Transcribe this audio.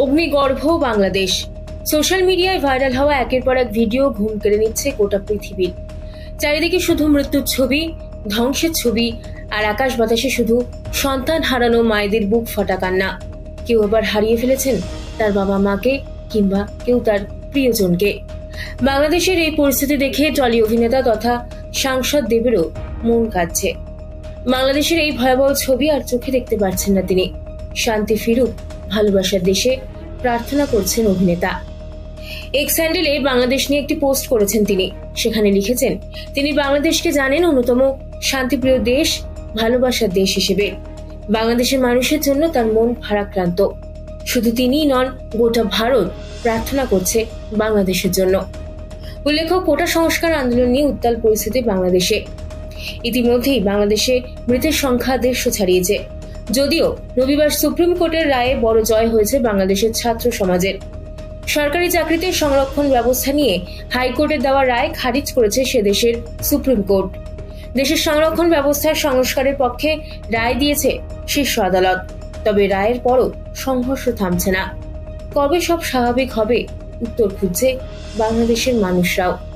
অগ্নিগর্ভ Bangladesh. Social মিডিয়ায় viral হওয়া একের পর এক ভিডিও ঘুম কেড়ে নিচ্ছে গোটা পৃথিবীর। চারিদিকে শুধু মৃত্যুর ছবি, ধ্বংসের ছবি আর আকাশ বাতাসে শুধু সন্তান হারানো মায়েদের বুক ফাটা কান্না। কেউ আবার হারিয়ে ফেলেছেন তার বাবা মাকে কিংবা কেউ তার প্রিয়জনকে। বাংলাদেশের এই পরিস্থিতি দেখে টলি অভিনেতা তথা সাংসদ দেবেরও মন কাঁদছে। বাংলাদেশের এই ভয়াবহ ছবি আর চোখে দেখতে পারছেন না তিনি। শান্তি ফিরুক, ভালোবাসার দেশে প্রার্থনা করছেন অভিনেতা। এক্স হ্যান্ডেলে বাংলাদেশ নিয়ে একটি পোস্ট করেছেন তিনি। সেখানে লিখেছেন, তিনি বাংলাদেশকে জানেন অন্যতম শান্তিপ্রিয় দেশ, ভালোবাসার দেশ হিসেবে। বাংলাদেশের মানুষের জন্য তার মন ভারাক্রান্ত। শুধু তিনিই নন, গোটা ভারত প্রার্থনা করছে বাংলাদেশের জন্য। উল্লেখ্য, কোটা সংস্কার আন্দোলন নিয়ে উত্তাল পরিস্থিতি বাংলাদেশে। ইতিমধ্যেই বাংলাদেশে মৃতের সংখ্যা দেড়শো ছাড়িয়েছে। যদিও রবিবার সুপ্রিম কোর্টের রায়ে বড় জয় হয়েছে বাংলাদেশের ছাত্র সমাজের। সরকারি চাকরিতে সংরক্ষণ ব্যবস্থা নিয়ে হাইকোর্টের দেওয়া রায় খারিজ করেছে সে দেশের সুপ্রিম কোর্ট। দেশের সংরক্ষণ ব্যবস্থার সংস্কারের পক্ষে রায় দিয়েছে শীর্ষ আদালত। তবে রায়ের পরও সংঘর্ষ থামছে না। কবে সব স্বাভাবিক হবে, উত্তর খুঁজছে বাংলাদেশের মানুষরাও।